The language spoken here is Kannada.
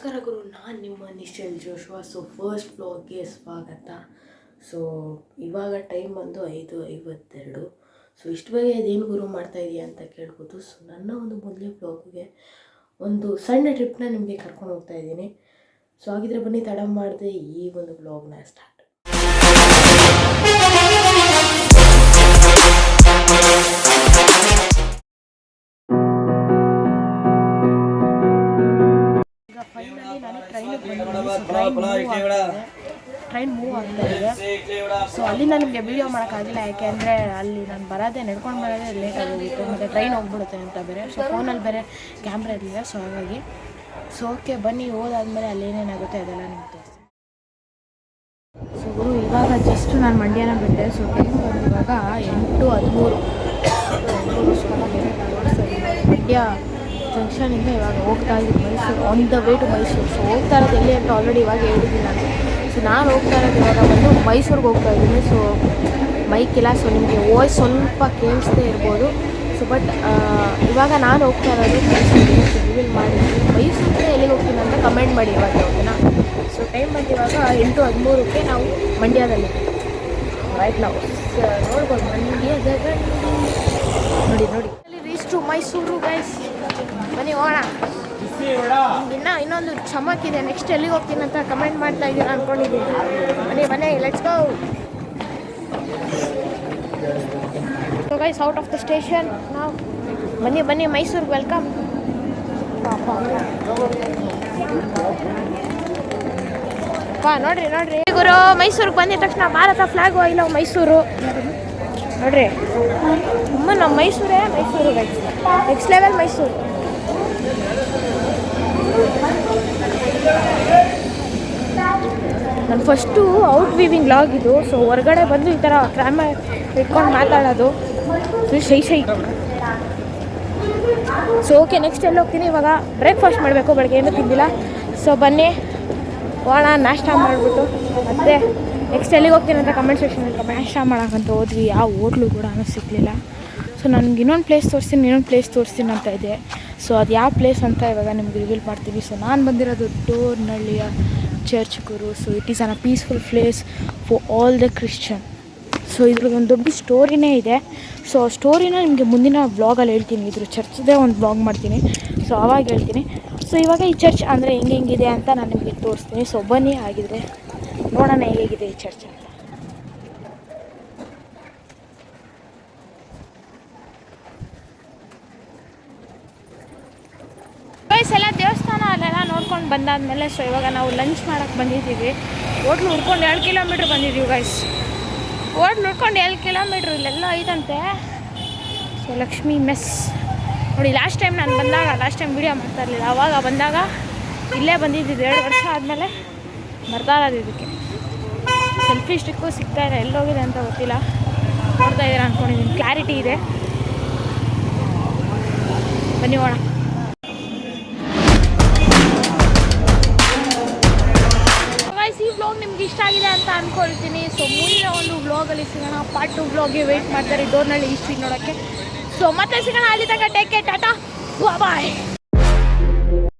ನಮಸ್ಕಾರ ಗುರು, ನಾನು ನಿಮ್ಮ ನಿಶ್ಚಲ್ ಜೋಶ್ವಾ. ಸೊ ಫಸ್ಟ್ ಫ್ಲೋರ್ಗೆ ಸ್ವಾಗತ. ಸೊ ಇವಾಗ ಟೈಮ್ ಬಂದು ಐದು ಐವತ್ತೆರಡು. ಸೊ ಇಷ್ಟು ಬೇಗ ಅದೇನು ಗುರು ಮಾಡ್ತಾ ಇದೆಯಾ ಅಂತ ಕೇಳ್ಬೋದು. ಸೊ ನನ್ನ ಒಂದು ಮೊದಲೇ ಬ್ಲಾಗ್ಗೆ ಒಂದು ಸಣ್ಣ ಟ್ರಿಪ್ನ ನಿಮಗೆ ಕರ್ಕೊಂಡು ಹೋಗ್ತಾ ಇದ್ದೀನಿ. ಸೊ ಹಾಗಿದ್ರೆ ಬನ್ನಿ, ತಡ ಮಾಡಿದೆ ಈ ಒಂದು ಬ್ಲಾಗ್ನ ಸ್ಟಾರ್ಟ್ ಟ್ರೈನ್ ಮೂವ್ ಆಗ್ತಾ ಇದೆ ಸೊ ಅಲ್ಲಿಂದ ನನಗೆ ವೀಡಿಯೋ ಮಾಡೋಕ್ಕಾಗಿಲ್ಲ ಯಾಕೆಂದರೆ ಅಲ್ಲಿ ನಾನು ಬರೋದೇ ನಡ್ಕೊಂಡು ಬರೋದೇ ಲೇಟ್ ಆಗೋಗಿತ್ತು ಮತ್ತು ಟ್ರೈನ್ ಹೋಗ್ಬಿಡುತ್ತೆ ಅಂತ ಬೇರೆ. ಸೊ ಫೋನಲ್ಲಿ ಬೇರೆ ಕ್ಯಾಮ್ರಾ ಇರಲಿಲ್ಲ ಸೊ ಹಾಗಾಗಿ. ಸೊ ಓಕೆ ಬನ್ನಿ ಹೋದಾದ್ಮೇಲೆ ಅಲ್ಲಿ ಏನೇನಾಗುತ್ತೆ ಅದೆಲ್ಲ ನಿಮ್ಗೆ ತೋರಿಸಿ ಸೊ ಗುರು ಇವಾಗ ಜಸ್ಟ್ ನಾನು ಮಂಡ್ಯನ ಬಿಟ್ಟೆ. ಸೊ ಟೈಮ್ ಬಂದಿವಾಗ ಇವಾಗ ಎಂಟು ಹದಿಮೂರು. ಮಂಡ್ಯ ಜಂಕ್ಷನಿಂದ ಇವಾಗ ಹೋಗ್ತಾ ಇದ್ದೀನಿ Mysuru on the way to Mysuru. So ಹೋಗ್ತಾ ಇರೋದು ಎಲ್ಲಿ ಅಂತ ಆಲ್ರೆಡಿ ಇವಾಗ ಹೇಳಿದ್ದೀನಿ ನಾನು. ಸೊ ನಾನು ಹೋಗ್ತಾ ಇರೋದು ಇವಾಗ ಬಂದು ಮೈಸೂರಿಗೆ ಹೋಗ್ತಾ ಇದ್ದೀನಿ. ಸೊ ಮೈಕ್ ಇಲ್ಲ ಸೊ ನಿಮಗೆ ವಾಯ್ಸ್ ಸ್ವಲ್ಪ ಕೇಳಿಸ್ದೇ ಇರ್ಬೋದು. ಸೊ ಬಟ್ ಇವಾಗ ನಾನು ಹೋಗ್ತಾ ಇರೋದು ಮೈಸೂರಿಗೆ. ಸೊ ರಿವೀಲ್ ಮಾಡಿದ್ದೀನಿ ಮೈಸೂರಿಗೆ ಎಲ್ಲಿಗೆ ಹೋಗ್ತೀನಿ ಅಂತ ಕಮೆಂಟ್ ಮಾಡಿ ಇವಾಗ ಓಕೆನಾ? ಸೊ ಟೈಮ್ ಬಂದು ಇವಾಗ ಎಂಟು ಹದಿಮೂರಕ್ಕೆ ನಾವು ಮಂಡ್ಯದಲ್ಲಿ ರೈಟ್ ನಾವು ನೋಡ್ಬೋದು ಮಂಡ್ಯದ. ನೋಡಿ ನೋಡಿ. ರೀಚ್ ಟು ಮೈಸೂರು ಗೈಸ್ ಬನ್ನಿ ಹೋಗೋಣ. ಇನ್ನ ಇನ್ನೊಂದು ಚಮಕಿದೆ ನೆಕ್ಸ್ಟ್ ಎಲ್ಲಿಗೆ ಹೋಗ್ತೀನಿ ಅಂತ ಕಮೆಂಟ್ ಮಾಡ್ತಾ ಇದ್ದೀರಾ ಅನ್ಕೊಂಡಿದ್ದೀನಿ. ಬನ್ನಿ ಬನ್ನಿ let's go so guys out of the station ನಾವು ಬನ್ನಿ ಬನ್ನಿ ಮೈಸೂರಿಗೆ ವೆಲ್ಕಮ್ ಪಾ ನೋಡ್ರಿ ನೋಡ್ರಿ. ಗುರು ಮೈಸೂರಿಗೆ ಬಂದಿದ ತಕ್ಷಣ ಭಾರತ ಫ್ಲಾಗ್ ಇಲ್ಲ ಮೈಸೂರು? ನೋಡ್ರಿ. ಅಮ್ಮ ನಮ್ಮ ಮೈಸೂರೇ? Mysuru next level Mysuru. ನಾನು ಫಸ್ಟು ಔಟ್ ವೀವಿಂಗ್ ಲಾಗ್ ಇದು. ಸೊ ಹೊರಗಡೆ ಬಂದು ಈ ಥರ ಕ್ಯಾಮ ಇಟ್ಕೊಂಡು ಮಾತಾಡೋದು. Shy shy. So okay next ಎಲ್ಲಿ ಹೋಗ್ತೀನಿ? ಇವಾಗ ಬ್ರೇಕ್ಫಾಸ್ಟ್ ಮಾಡಬೇಕು. ಬೆಳಗ್ಗೆ ಏನೂ ತಿಂದಿಲ್ಲ. ಸೊ ಬನ್ನಿ. ಹೋಣ ನಾಷ್ಟ ಮಾಡಿಬಿಟ್ಟು. ಮತ್ತೆ ನೆಕ್ಸ್ಟ್ ಎಲ್ಲಿಗೆ ಹೋಗ್ತೀನಿ ಅಂತ ಕಮೆಂಟ್ ಸೆಕ್ಷನಲ್ಲಿ ನಾಷ್ಟ ಮಾಡೋಕ್ಕಂತ ಹೋದ್ವಿ. ಯಾವ ಹೋಟ್ಲು ಕೂಡ ಸಿಗಲಿಲ್ಲ. ಸೊ ನನಗೆ ಇನ್ನೊಂದು ಪ್ಲೇಸ್ ತೋರಿಸ್ತೀನಿ, ಇನ್ನೊಂದು ಪ್ಲೇಸ್ ತೋರಿಸ್ತೀನಿ ಅಂತ ಇದೆ. ಸೊ ಅದು ಯಾವ ಪ್ಲೇಸ್ ಅಂತ ಇವಾಗ ನಿಮ್ಗೆ ರಿವೀಲ್ ಮಾಡ್ತೀವಿ. ಸೊ ನಾನು ಬಂದಿರೋದು ಡೋರ್ನಳ್ಳಿಯ church Guru. So it is an a peaceful place for all the Christian so ಇದ್ರದ್ದು ಒಂದು ದೊಡ್ಡ ಸ್ಟೋರಿನೇ ಇದೆ. ಸೊ ಆ ಸ್ಟೋರಿನ ನಿಮಗೆ ಮುಂದಿನ ಬ್ಲಾಗಲ್ಲಿ ಹೇಳ್ತೀನಿ. ಇದ್ರ ಚರ್ಚ್ದೇ ಒಂದು ಬ್ಲಾಗ್ ಮಾಡ್ತೀನಿ. ಸೊ ಅವಾಗ ಹೇಳ್ತೀನಿ. ಸೊ ಇವಾಗ ಈ ಚರ್ಚ್ ಅಂದರೆ ಹೆಂಗೆ ಹೆಂಗಿದೆ ಅಂತ ನಾನು ನಿಮಗೆ ತೋರಿಸ್ತೀನಿ. ಸೊ ಬನ್ನಿ ಆಗಿದ್ರೆ ನೋಡೋಣ ಹೇಗಿದೆ ಈ ಚರ್ಚ್ ಅಂತ. ಎಲ್ಲ ದೇವಸ್ಥಾನ ಅಲ್ಲೆಲ್ಲ ನೋಡ್ಕೊಂಡು ಬಂದಾದ್ಮೇಲೆ ಸೊ ಇವಾಗ ನಾವು ಲಂಚ್ ಮಾಡೋಕ್ಕೆ ಬಂದಿದ್ದೀವಿ. ಹೋಟ್ಲು ಹುಡ್ಕೊಂಡು ಎರಡು ಕಿಲೋಮೀಟ್ರ್ ಬಂದಿದ್ದೀವಿ ಗೈಸ್ ಹೋಟ್ಲು ಹುಡ್ಕೊಂಡು ಎರಡು ಕಿಲೋಮೀಟ್ರ್ ಇಲ್ಲೆಲ್ಲ ಐತಂತೆ ಸೊ ಲಕ್ಷ್ಮಿ ಮೆಸ್ ನೋಡಿ ಲಾಸ್ಟ್ ಟೈಮ್ ನಾನು ಬಂದಾಗ ಲಾಸ್ಟ್ ಟೈಮ್ ವಿಡಿಯೋ ಮಾಡ್ತಾ ಇರಲಿಲ್ಲ. ಅವಾಗ ಬಂದಾಗ ಇಲ್ಲೇ ಬಂದಿದ್ದಿದ್ದು ಎರಡು ವರ್ಷ ಆದಮೇಲೆ. ಬರ್ತಾ ಇದಕ್ಕೆ. ಸೆಲ್ಫಿ ಸ್ಟಿಕ್ಕು ಸಿಗ್ತಾ ಇದೆ, ಎಲ್ಲೋಗಿದೆ ಅಂತ ಗೊತ್ತಿಲ್ಲ. ನೋಡ್ತಾ ಇದ್ದೀರಾ ಅಂದ್ಕೊಂಡಿದ್ದೀನಿ ಕ್ಲಾರಿಟಿ ಇದೆ. ಬನ್ನಿ ಹೋಣ ಈ ವ್ಲಾಗ್ ನಿಮ್ಗೆ ಇಷ್ಟ ಆಗಿದೆ ಅಂತ ಅಂದ್ಕೊಳ್ತೀನಿ ಸೊ ಮುಂದಿನ ಒಂದು ವ್ಲಾಗಲ್ಲಿ ಸಿಗೋಣ. ಪಾರ್ಟ್ ಟು ವ್ಲಾಗ್ಗೆ ವೆಯ್ಟ್ ಮಾಡ್ತಾರೆ. ಡೋರ್ನಲ್ಲಿ ಇಷ್ಟು ನೋಡೋಕ್ಕೆ. ಸೊ ಮತ್ತೆ ಸಿಗೋಣ ಅಲ್ಲಿ ತನಕ. ಟೇಕ್ ಕೇರ್ ಟಾಟಾ ಬಾಯ್